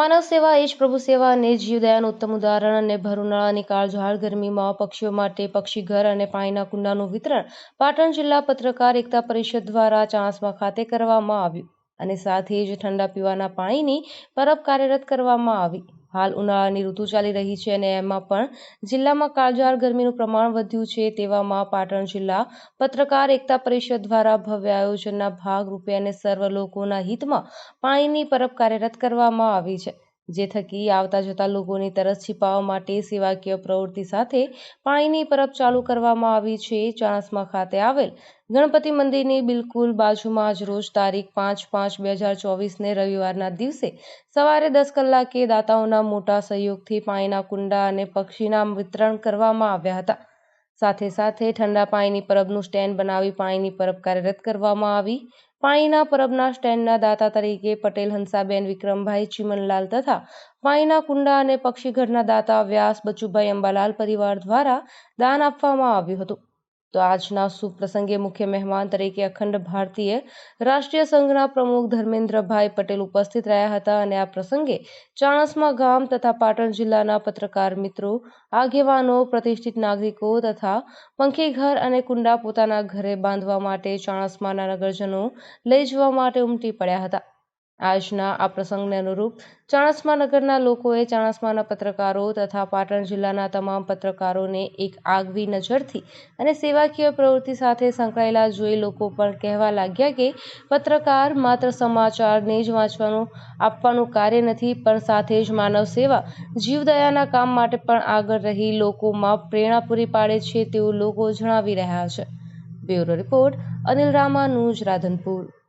માનવ સેવા એ જ પ્રભુ સેવા અને જીવદયાનું ઉત્તમ ઉદાહરણ અને ભર ઉનાળાની કાળઝાળ ગરમીમાં પક્ષીઓ માટે પક્ષીઘર અને પાણીના કુંડાનું વિતરણ પાટણ જિલ્લા પત્રકાર એકતા પરિષદ દ્વારા ચાંસમાં ખાતે કરવામાં આવ્યું. અને સાથે જ ઠંડા પીવાના પાણીની પરબ કાર્યરત કરવામાં આવી. હાલ ઉનાળાની ઋતુ ચાલી રહી છે અને એમાં પણ જિલ્લામાં કાળઝાળ ગરમીનું પ્રમાણ વધ્યું છે. તેવામાં પાટણ જિલ્લા પત્રકાર એકતા પરિષદ દ્વારા ભવ્ય આયોજનના ભાગરૂપે અને સર્વ લોકોના હિતમાં પાણીની પરબ કાર્યરત કરવામાં આવી છે. જે થકી આવતા જતા લોકોની તરસ છીપાવવા માટે સેવાકીય પ્રવૃત્તિ સાથે પાણીની પરબ ચાલુ કરવામાં આવી છે. ચાણસમા ખાતે આવેલ ગણપતિ મંદિરની બિલકુલ બાજુમાં આજ રોજ તારીખ પાંચ પાંચ બે હજાર ચોવીસને રવિવારના દિવસે સવારે દસ કલાકે દાતાઓના મોટા સહયોગથી પાણીના કુંડા અને પક્ષીના વિતરણ કરવામાં આવ્યા હતા. સાથે સાથે ઠંડા પાણીની પરબનું સ્ટેન્ડ બનાવી પાણીની પરબ કાર્યરત કરવામાં આવી. પાણીના પરબના સ્ટેન્ડના દાતા તરીકે પટેલ, હંસાબેન, વિક્રમભાઈ, ચીમનલાલ તથા પાણીના કુંડા અને પક્ષીઘરના દાતા વ્યાસ, બચુભાઈ અંબાલાલ પરિવાર દ્વારા દાન આપવામાં આવ્યું હતું. તો આજના સુપ્રસંગે પ્રસંગે મુખ્ય મહેમાન તરીકે અખંડ ભારતીય રાષ્ટ્રીય સંઘના પ્રમુખ ધર્મેન્દ્રભાઈ પટેલ ઉપસ્થિત રહ્યા હતા અને આ પ્રસંગે ચાણસમા ગામ તથા પાટણ જિલ્લાના પત્રકાર મિત્રો, આગેવાનો, પ્રતિષ્ઠિત નાગરિકો તથા પંખીઘર અને કુંડા પોતાના ઘરે બાંધવા માટે ચાણસમાના નગરજનો લઈ જવા માટે ઉમટી પડ્યા હતા. આજના આ પ્રસંગને અનુરૂપ ચાણસ્મા નગરના લોકોએ ચાણસ્માના પત્રકારો તથા પાટણ જિલ્લાના તમામ પત્રકારોને એક આગવી નજરથી અને સેવાકીય પ્રવૃત્તિ સાથે સંકળાયેલા જોઈ લોકો પણ કહેવા લાગ્યા કે પત્રકાર માત્ર સમાચારને જ વાંચવાનું, આપવાનું કાર્ય નથી, પણ સાથે જ માનવ સેવા, જીવદયાના કામ માટે પણ આગળ રહી લોકોમાં પ્રેરણા પૂરી પાડે છે તેવું લોકો જણાવી રહ્યા છે. Bureau report Anil Ramanuj, Radhanpur.